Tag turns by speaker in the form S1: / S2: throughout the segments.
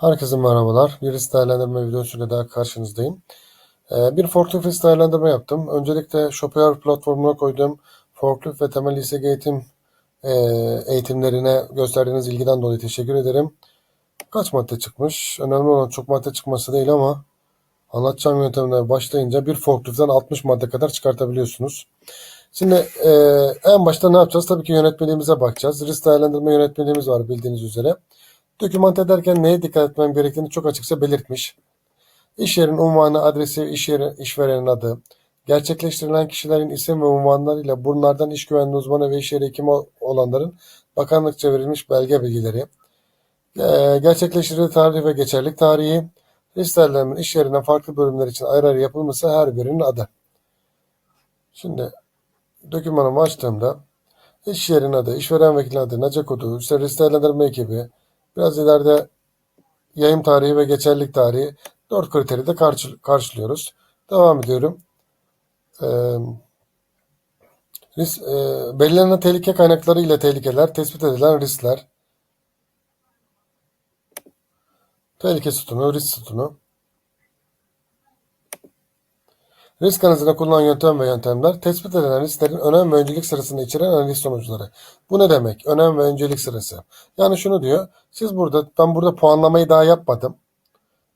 S1: Herkese merhabalar. Bir risk değerlendirme videosuyla daha karşınızdayım. Ee, Bir forklift risk değerlendirme yaptım. Öncelikle Shopware platformuna koyduğum forklift ve temel İSG eğitim e, eğitimlerine gösterdiğiniz ilgiden dolayı teşekkür ederim. Kaç madde çıkmış? Önemli olan çok madde çıkması değil ama anlatacağım yöntemine başlayınca bir forkliftten 60 madde kadar çıkartabiliyorsunuz. Şimdi e, en başta ne yapacağız? Tabii ki yönetmeliğimize bakacağız. Risk değerlendirme yönetmeliğimiz var bildiğiniz üzere. Dokümant ederken neye dikkat etmem gerektiğini çok açıkça belirtmiş. İş yerinin unvanı, adresi, iş yeri, işverenin adı, gerçekleştirilen kişilerin isim ve unvanlarıyla bunlardan iş güvenliği uzmanı ve iş yeri hekimi olanların bakanlıkça verilmiş belge bilgileri, e, gerçekleştirildiği tarih ve geçerlik tarihi, değerlendirmenin iş yerinden farklı bölümler için ayrı ayrı yapılması her birinin adı. Şimdi dokümanımı açtığımda iş yerinin adı, işveren vekilin adı, NACE kodu, değerlendirme ekibi, biraz ileride yayım tarihi ve geçerlilik tarihi dört kriteri de karşı, karşılıyoruz. Devam ediyorum. Ee, risk, e, belirlenen tehlike kaynakları ile tehlikeler, tespit edilen riskler, tehlike sütunu, risk sütunu, Risk analizine kullanılan yöntem ve yöntemler, tespit edilen risklerin önem ve öncelik sırasını içeren analiz sonuçları. Bu ne demek? Önem ve öncelik sırası. Yani şunu diyor, siz burada, ben burada puanlamayı daha yapmadım.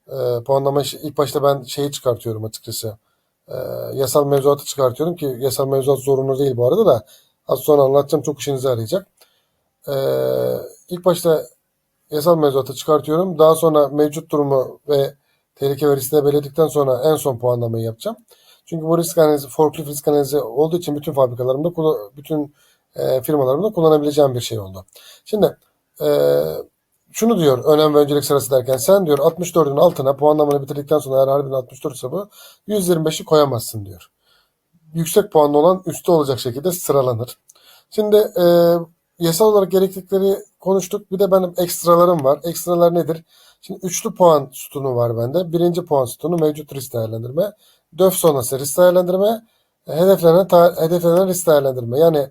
S1: Ee, puanlama ilk başta ben şeyi çıkartıyorum açıkçası. Ee, yasal mevzuatı çıkartıyorum ki yasal mevzuat zorunlu değil bu arada da az sonra anlatacağım çok işinize yarayacak. Ee, ilk başta yasal mevzuatı çıkartıyorum. Daha sonra mevcut durumu ve tehlike ve riskleri belirledikten sonra en son puanlamayı yapacağım. Çünkü bu risk forklift risk analizi olduğu için bütün fabrikalarımda, bütün e, firmalarımda kullanabileceğim bir şey oldu. Şimdi e, şunu diyor önem ve öncelik sırası derken sen diyor 64'ün altına puanlamanı bitirdikten sonra eğer harbiden 64 ise bu 125'i koyamazsın diyor. Yüksek puanlı olan üstte olacak şekilde sıralanır. Şimdi e, yasal olarak gereklilikleri konuştuk. Bir de benim ekstralarım var. Ekstralar nedir? Şimdi üçlü puan sütunu var bende. Birinci puan sütunu mevcut risk değerlendirme. DÖF sonrası risk değerlendirme. Hedeflenen, hedeflenen risk değerlendirme. Yani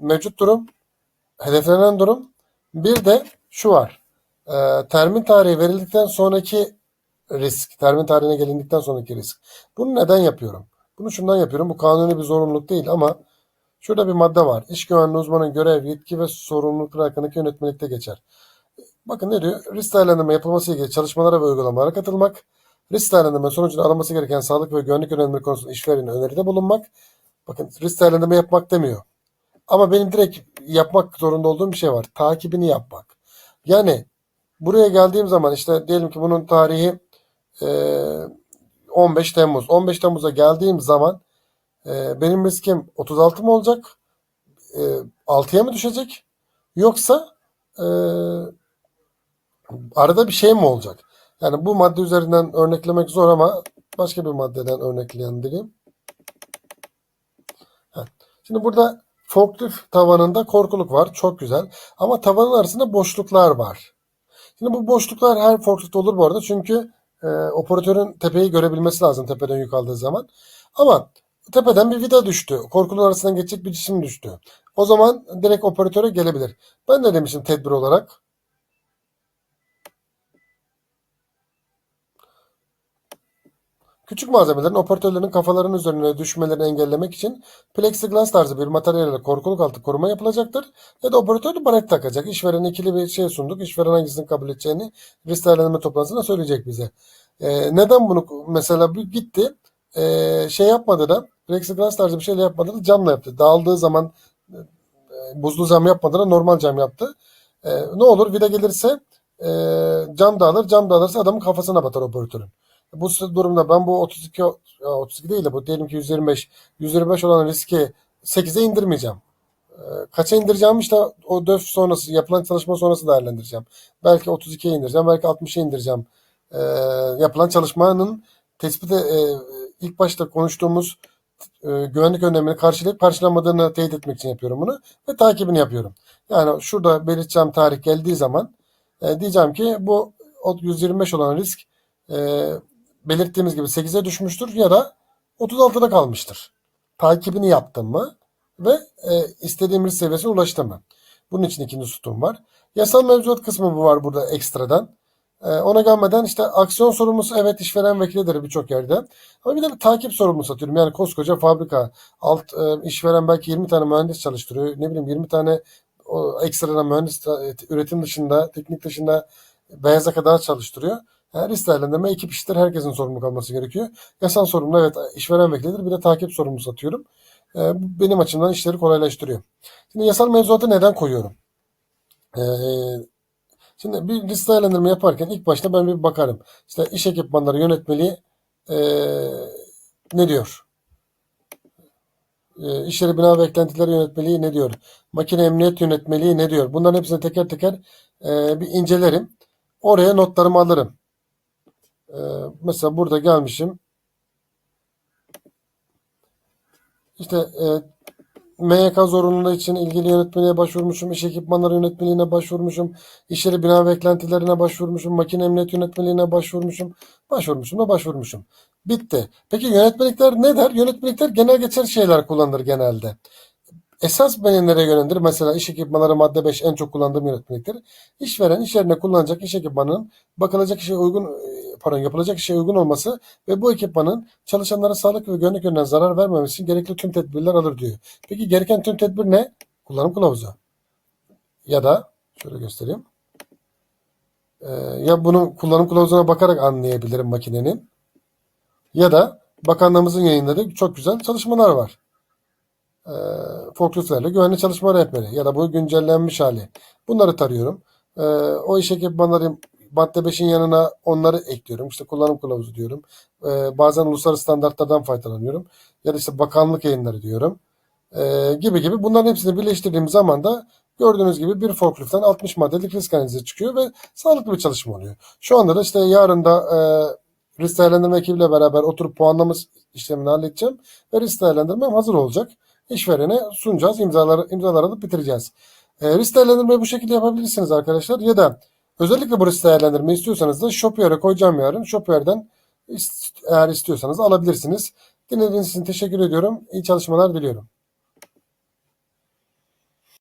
S1: mevcut durum, hedeflenen durum. Bir de şu var. E, termin tarihi verildikten sonraki risk. Termin tarihine gelindikten sonraki risk. Bunu neden yapıyorum? Bunu şundan yapıyorum. Bu kanuni bir zorunluluk değil ama şurada bir madde var. İş güvenliği uzmanının görev, yetki ve sorumlulukları hakkındaki yönetmelikte geçer. Bakın ne diyor? Risk değerlendirme yapılması ilgili çalışmalara ve uygulamalara katılmak, risk değerlendirme sonucunda alınması gereken sağlık ve güvenlik önlemleri konusunda işverene öneride bulunmak. Bakın risk değerlendirme yapmak demiyor. Ama benim direkt yapmak zorunda olduğum bir şey var. Takibini yapmak. Yani buraya geldiğim zaman işte diyelim ki bunun tarihi e, 15 Temmuz. 15 Temmuz'a geldiğim zaman e, benim riskim 36 mı olacak? E, 6'ya mı düşecek? Yoksa e, arada bir şey mi olacak? Yani bu madde üzerinden örneklemek zor ama başka bir maddeden örneklendireyim. Şimdi burada forklift tavanında korkuluk var. Çok güzel. Ama tavanın arasında boşluklar var. Şimdi bu boşluklar her forklift olur bu arada. Çünkü e, operatörün tepeyi görebilmesi lazım tepeden yük aldığı zaman. Ama tepeden bir vida düştü. Korkuluk arasından geçecek bir cisim düştü. O zaman direkt operatöre gelebilir. Ben de demişim tedbir olarak Küçük malzemelerin operatörlerin kafalarının üzerine düşmelerini engellemek için plexiglas tarzı bir materyalle korkuluk altı koruma yapılacaktır. Ya da operatör baret takacak. İşveren ikili bir şey sunduk. İşveren hangisini kabul edeceğini risk değerlendirme toplantısında söyleyecek bize. Ee, neden bunu mesela gitti ee, şey yapmadı da plexiglas tarzı bir şeyle yapmadı da camla yaptı. Dağıldığı zaman e, buzlu cam yapmadı da normal cam yaptı. E, ne olur vida gelirse e, cam dağılır. Cam dağılırsa adamın kafasına batar operatörün. Bu durumda ben bu 32 32 değil de bu diyelim ki 125 125 olan riski 8'e indirmeyeceğim. Ee, kaça indireceğim işte o döf sonrası yapılan çalışma sonrası değerlendireceğim. Belki 32'ye indireceğim, belki 60'a indireceğim. Ee, yapılan çalışmanın tespite e, ilk başta konuştuğumuz e, güvenlik önlemini karşılayıp karşılamadığını teyit etmek için yapıyorum bunu ve takibini yapıyorum. Yani şurada belirteceğim tarih geldiği zaman e, diyeceğim ki bu 125 olan risk belirttiğimiz gibi 8'e düşmüştür ya da 36'da kalmıştır. Takibini yaptım mı ve e, istediğim risk seviyesine ulaştım mı? Bunun için ikinci sütun var. Yasal mevzuat kısmı bu var burada ekstradan. Ee, ona gelmeden işte aksiyon sorumlusu evet işveren vekilidir birçok yerde. Ama bir de bir takip sorumlusu atıyorum. Yani koskoca fabrika. Alt e, işveren belki 20 tane mühendis çalıştırıyor. Ne bileyim 20 tane o ekstradan mühendis e, üretim dışında, teknik dışında beyaz yaka daha çalıştırıyor. Yani risk değerlendirme ekip iştir. Herkesin sorumluluk alması gerekiyor. Yasal sorumlu evet işveren vekilidir. Bir de takip sorumlusu atıyorum. E, bu benim açımdan işleri kolaylaştırıyor. Şimdi yasal mevzuatı neden koyuyorum? Ee, Şimdi bir risk değerlendirme yaparken ilk başta ben bir bakarım. İşte iş ekipmanları yönetmeliği eee, ne diyor? Eee iş yeri bina beklentileri yönetmeliği ne diyor? Makine emniyet yönetmeliği ne diyor? Bunların hepsini teker teker eee, bir incelerim. Oraya notlarımı alırım. Eee, mesela burada gelmişim. İşte eee MYK zorunluluğu için ilgili yönetmeliğe başvurmuşum, iş ekipmanları yönetmeliğine başvurmuşum, iş yeri bina beklentilerine başvurmuşum, makine emniyet yönetmeliğine başvurmuşum, başvurmuşum da başvurmuşum. Bitti. Peki yönetmelikler ne der? Yönetmelikler genel geçer şeyler kullanılır genelde. Esas nereye yönlendirir? Mesela iş ekipmanları madde 5 en çok kullandığım yönetmeliktir. İşveren iş yerine kullanacak iş ekipmanının bakılacak işe uygun e, pardon yapılacak işe uygun olması ve bu ekipmanın çalışanlara sağlık ve güvenlik yönünden zarar vermemesi için gerekli tüm tedbirler alır diyor. Peki gereken tüm tedbir ne? Kullanım kılavuzu. Ya da şöyle göstereyim. Ee, ya bunun kullanım kılavuzuna bakarak anlayabilirim makinenin. Ya da bakanlığımızın yayınladığı çok güzel çalışmalar var e, forkliftlerle güvenli çalışma rehberi ya da bu güncellenmiş hali. Bunları tarıyorum. E, o iş ekipmanları madde 5'in yanına onları ekliyorum. İşte kullanım kılavuzu diyorum. E, bazen uluslararası standartlardan faydalanıyorum. Ya da işte bakanlık yayınları diyorum. E, gibi gibi. Bunların hepsini birleştirdiğim zaman da gördüğünüz gibi bir forkliftten 60 maddelik risk analizi çıkıyor ve sağlıklı bir çalışma oluyor. Şu anda da işte yarın da e, risk değerlendirme ekibiyle beraber oturup puanlama işlemini halledeceğim ve risk değerlendirmem hazır olacak işverene sunacağız. İmzaları, imzalar alıp bitireceğiz. E, risk değerlendirmeyi bu şekilde yapabilirsiniz arkadaşlar. Ya da özellikle bu risk değerlendirme istiyorsanız da Shopware'e koyacağım yarın. Shopware'den eğer istiyorsanız alabilirsiniz. Dinlediğiniz için teşekkür ediyorum. İyi çalışmalar diliyorum.